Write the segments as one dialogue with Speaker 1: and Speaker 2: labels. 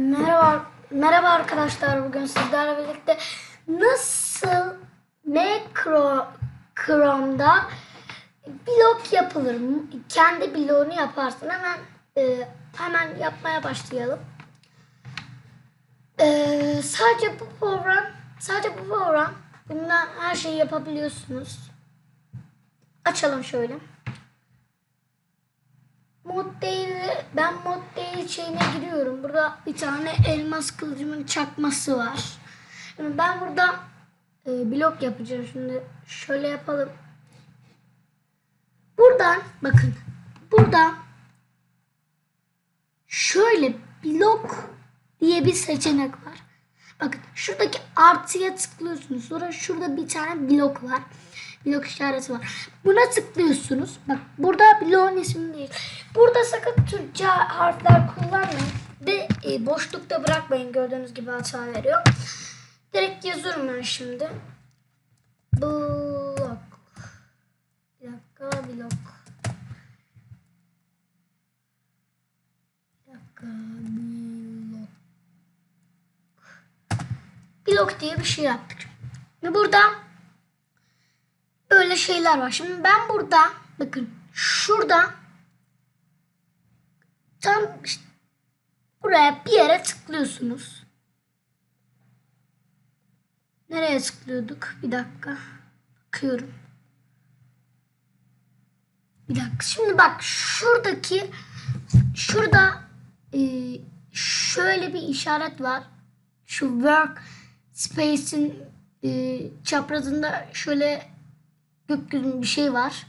Speaker 1: Merhaba, merhaba arkadaşlar. Bugün sizlerle birlikte nasıl Macro Chrome'da blok yapılır? Kendi bloğunu yaparsın. Hemen e, hemen yapmaya başlayalım. E, sadece bu program, sadece bu program. Bundan her şeyi yapabiliyorsunuz. Açalım şöyle. Mod değil, ben mod değil şeyine giriyorum. Burada bir tane elmas kılıcımın çakması var. Şimdi ben burada e, blok yapacağım. Şimdi şöyle yapalım. Buradan bakın. Burada şöyle blok diye bir seçenek var. Bakın şuradaki artıya tıklıyorsunuz. Sonra şurada bir tane blok var. Blok işareti var. Buna tıklıyorsunuz. Bak burada bloğun ismi değil. Burada sakın Türkçe harfler kullanmayın. Ve e, boşlukta bırakmayın. Gördüğünüz gibi hata veriyor. Direkt yazıyorum ben şimdi. Blok. Bir dakika blok. Bir dakika blok blok diye bir şey yaptık. Ve burada böyle şeyler var. Şimdi ben burada bakın şurada tam işte buraya bir yere tıklıyorsunuz. Nereye tıklıyorduk? Bir dakika. Bakıyorum. Bir dakika. Şimdi bak şuradaki şurada e, şöyle bir işaret var. Şu work space'in e, çaprazında şöyle gökyüzünün bir şey var.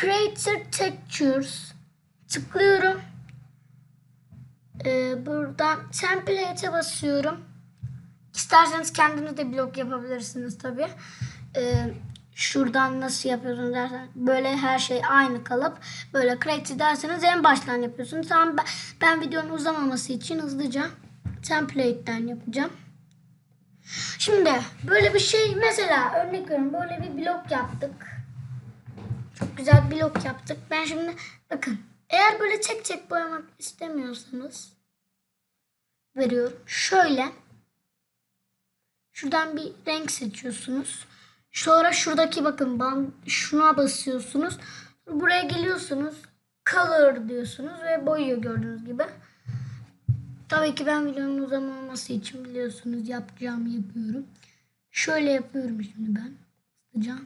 Speaker 1: Creator Textures tıklıyorum. E, buradan template'e basıyorum. İsterseniz kendiniz de blok yapabilirsiniz tabi. E, şuradan nasıl yapıyorsunuz dersen böyle her şey aynı kalıp böyle create derseniz en baştan yapıyorsunuz. Tamam ben, ben videonun uzamaması için hızlıca template'ten yapacağım. Şimdi böyle bir şey mesela örnek veriyorum böyle bir blok yaptık. Çok güzel bir blok yaptık. Ben şimdi bakın eğer böyle tek tek boyamak istemiyorsanız veriyorum. Şöyle şuradan bir renk seçiyorsunuz. Sonra şuradaki bakın band şuna basıyorsunuz. Buraya geliyorsunuz. Color diyorsunuz ve boyuyor gördüğünüz gibi. Tabii ki ben videonun uzamaması için biliyorsunuz yapacağımı yapıyorum. Şöyle yapıyorum şimdi ben. Hızlıca.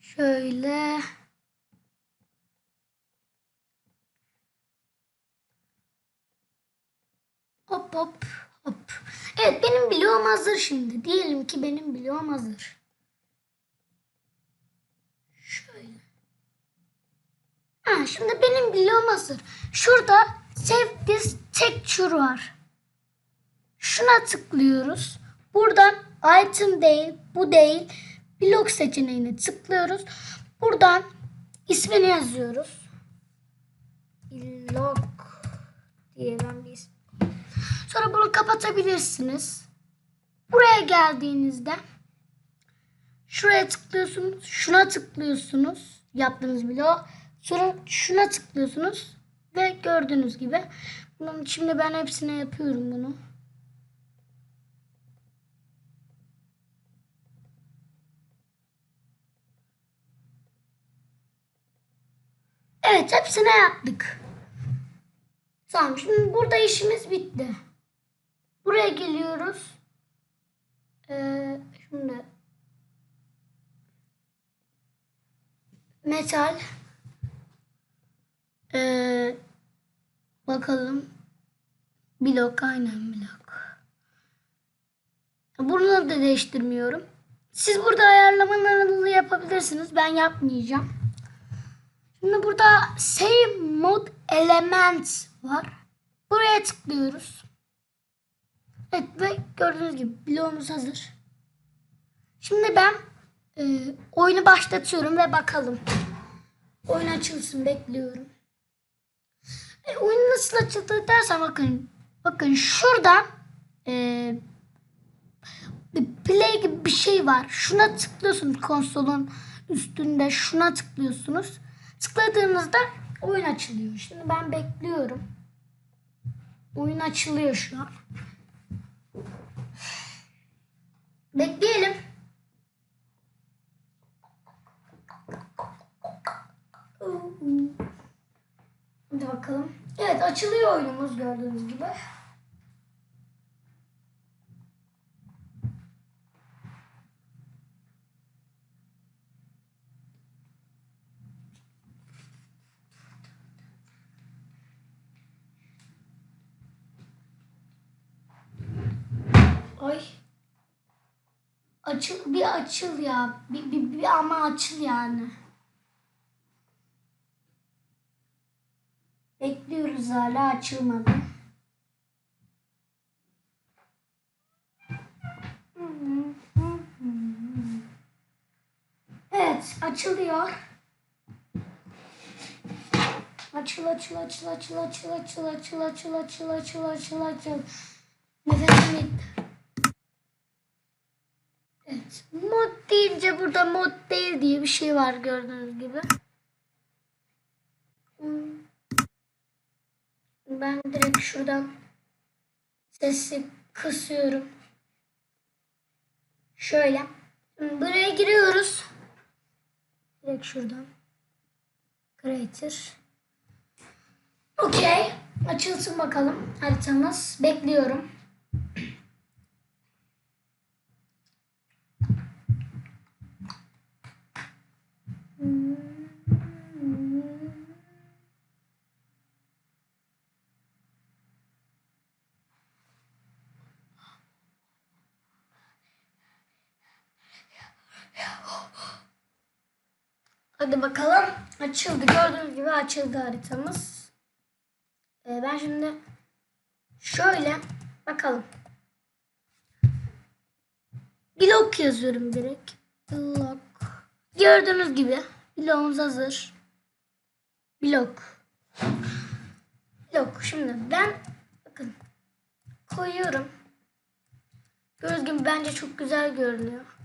Speaker 1: Şöyle. Hop hop hop. Evet benim bloğum hazır şimdi. Diyelim ki benim bloğum hazır. Ha, şimdi benim bloğum hazır. Şurada Save this texture var. Şuna tıklıyoruz. Buradan item değil, bu değil. Blok seçeneğine tıklıyoruz. Buradan ismini yazıyoruz. Blok diye ben bir isim. Sonra bunu kapatabilirsiniz. Buraya geldiğinizde Şuraya tıklıyorsunuz. Şuna tıklıyorsunuz. Yaptığınız bloğu. Sonra şuna tıklıyorsunuz. Ve gördüğünüz gibi. Şimdi ben hepsine yapıyorum bunu. Evet hepsine yaptık. Tamam şimdi burada işimiz bitti. Buraya geliyoruz. Ee, şimdi metal ee, bakalım. Blok aynen blok. Bunu da değiştirmiyorum. Siz burada ayarlamalarınızı yapabilirsiniz. Ben yapmayacağım. Şimdi burada save mode elements var. Buraya tıklıyoruz. Evet ve gördüğünüz gibi bloğumuz hazır. Şimdi ben ee, oyunu başlatıyorum ve bakalım. Oyun açılsın bekliyorum. E, oyun nasıl açıldı dersen bakın. Bakın şurada e, play gibi bir şey var. Şuna tıklıyorsunuz konsolun üstünde şuna tıklıyorsunuz. Tıkladığınızda oyun açılıyor. Şimdi ben bekliyorum. Oyun açılıyor şu an. Bekleyelim. Hadi bakalım. Evet açılıyor oyunumuz gördüğünüz gibi. Ay. Açıl bir açıl ya. Bir, bir, bir ama açıl yani. Bekliyoruz hala açılmadı. Evet açılıyor. Açıl açıl açıl açıl açıl açıl açıl açıl açıl açıl açıl açıl. Nefesim gitti. Evet. Mod deyince burada mod değil diye bir şey var gördüğünüz gibi. Ben direkt şuradan sesi kısıyorum. Şöyle. Buraya giriyoruz. Direkt şuradan. Creator. Okey. Açılsın bakalım haritamız. Bekliyorum. Hadi bakalım. Açıldı. Gördüğünüz gibi açıldı haritamız. Ee, ben şimdi şöyle bakalım. Blok yazıyorum direkt. Blok. Gördüğünüz gibi bloğumuz hazır. Blok. Blok. Şimdi ben bakın koyuyorum. Gördüğünüz gibi bence çok güzel görünüyor.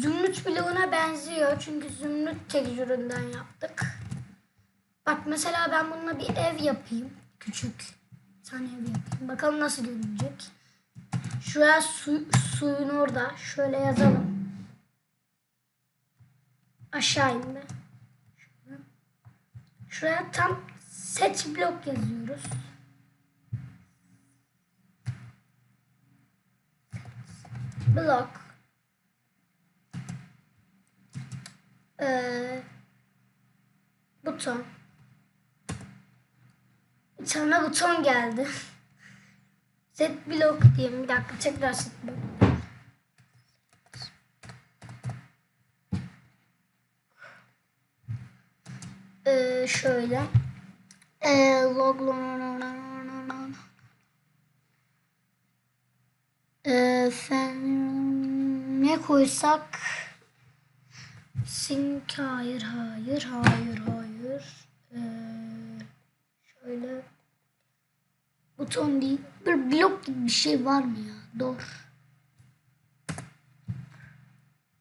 Speaker 1: Zümrüt bloğuna benziyor. Çünkü zümrüt tekstüründen yaptık. Bak mesela ben bununla bir ev yapayım. Küçük. Bir ev yapayım. Bakalım nasıl görünecek. Şuraya su, suyun orada. Şöyle yazalım. Aşağı. Şöyle. Şuraya tam set blok yazıyoruz. Blok. Ee, buton. Tane buton geldi. Set blok diyeyim. Bir dakika tekrar set blok. Ee, şöyle. Ee, log ee, fen, ne koysak Sink hayır hayır hayır hayır. Ee, şöyle buton değil. Bir blok gibi bir şey var mı ya? Dur.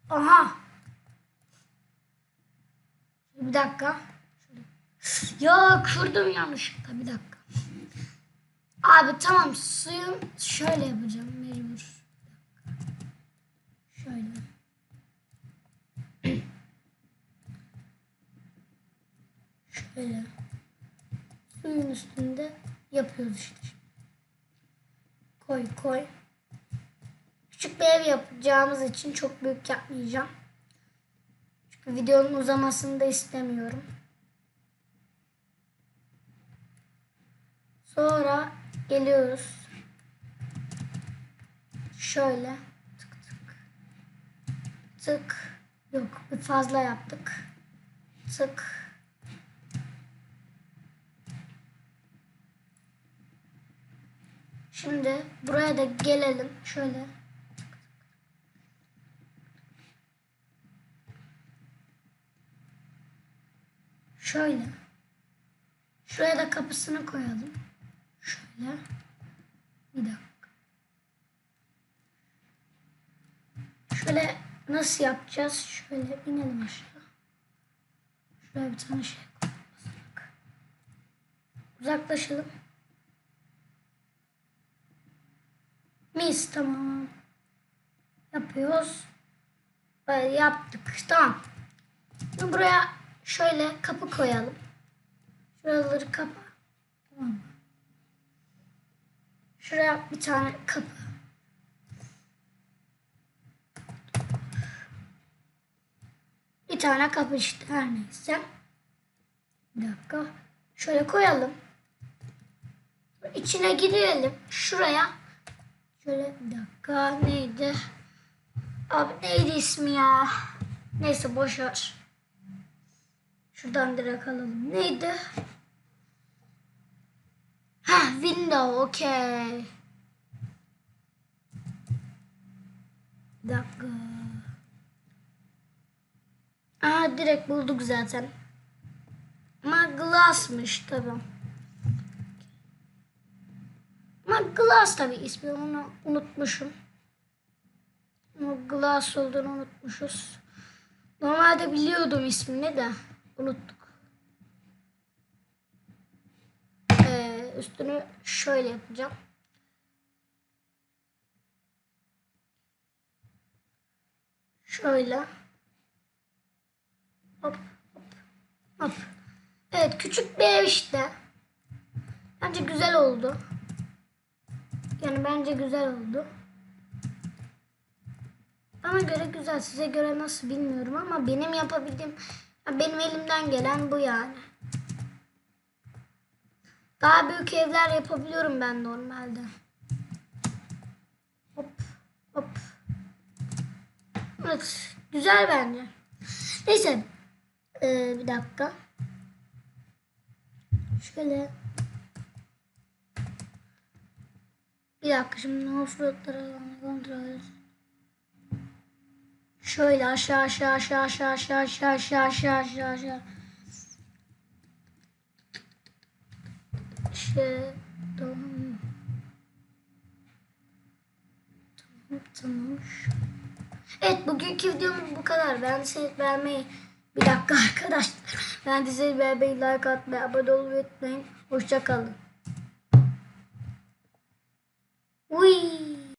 Speaker 1: Aha. Bir dakika. Ya kırdım yanlışlıkla bir dakika. Abi tamam suyun şöyle yapacağım mecbur. Bir dakika. Şöyle. Şöyle. Suyun üstünde yapıyoruz işte. Koy koy. Küçük bir ev yapacağımız için çok büyük yapmayacağım. Çünkü videonun uzamasını da istemiyorum. Sonra geliyoruz. Şöyle. Tık tık. Tık. Yok bir fazla yaptık. Tık. Şimdi buraya da gelelim. Şöyle. Şöyle. Şuraya da kapısını koyalım. Şöyle. Bir dakika. Şöyle Nasıl yapacağız? Şöyle inelim aşağı. Şuraya bir tane şey koyalım. Uzaklaşalım. Mis tamam. Yapıyoruz. Böyle yaptık. Tamam. Şimdi buraya şöyle kapı koyalım. Şuraları kapa. Tamam? Şuraya bir tane kapı. Bir tane kapı işte her neyse. Bir dakika. Şöyle koyalım. İçine girelim. Şuraya. Şöyle bir dakika. Neydi? Abi neydi ismi ya? Neyse boş ver. Şuradan direkt alalım. Neydi? Ha, window. Okey. Dakika. Aa direkt bulduk zaten. Ama glass'mış tabi. Ama glass tabi ismi onu unutmuşum. Glass olduğunu unutmuşuz. Normalde biliyordum ismini de unuttuk. Ee, üstünü şöyle yapacağım. Şöyle. Hop hop hop. Evet küçük bir ev işte. Bence güzel oldu. Yani bence güzel oldu. Bana göre güzel. Size göre nasıl bilmiyorum ama benim yapabildiğim ya benim elimden gelen bu yani. Daha büyük evler yapabiliyorum ben normalde. Hop hop. Evet. Güzel bence. Neyse. Ee, bir dakika. Şöyle. Bir dakika şimdi offroadlara kontrol Şöyle aşağı aşağı aşağı aşağı aşağı aşağı aşağı aşağı aşağı aşağı. İşte tamam. Tamam tamam. Evet bugünkü videomuz bu kadar. Ben size beğenmeyi bir dakika arkadaşlar. Ben de beğenmeyi, like atmayı, abone olmayı unutmayın. Hoşça Whee!